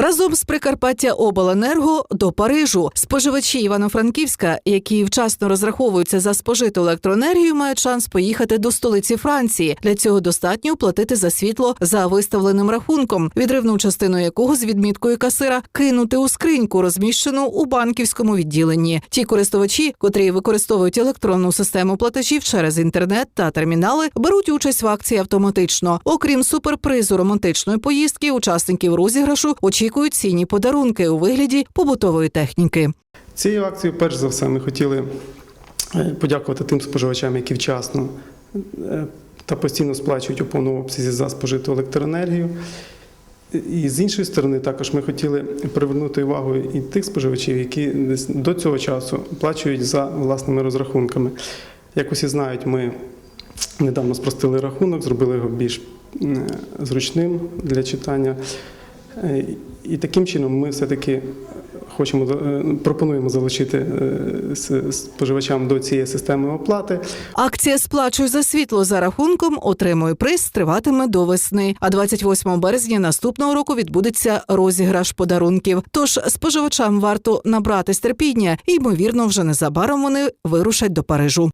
Разом з Прикарпаття Обленерго до Парижу споживачі Івано-Франківська, які вчасно розраховуються за спожиту електроенергію, мають шанс поїхати до столиці Франції. Для цього достатньо платити за світло за виставленим рахунком, відривну частину якого з відміткою касира кинути у скриньку, розміщену у банківському відділенні. Ті користувачі, котрі використовують електронну систему платежів через інтернет та термінали, беруть участь в акції автоматично. Окрім суперпризу романтичної поїздки, учасників розіграшу очікують цінні подарунки у вигляді побутової техніки. Цією акцією, перш за все, ми хотіли е, подякувати тим споживачам, які вчасно е, та постійно сплачують у повному обсязі за спожиту електроенергію. І з іншої сторони, також ми хотіли привернути увагу і тих споживачів, які до цього часу плачують за власними розрахунками. Як усі знають, ми недавно спростили рахунок, зробили його більш е, зручним для читання. І таким чином ми все-таки хочемо е, пропонуємо залучити е, споживачам до цієї системи оплати. Акція сплачуй за світло за рахунком, отримує приз, триватиме до весни. А 28 березня наступного року відбудеться розіграш подарунків. Тож споживачам варто набратись терпіння, і ймовірно, вже незабаром вони вирушать до Парижу.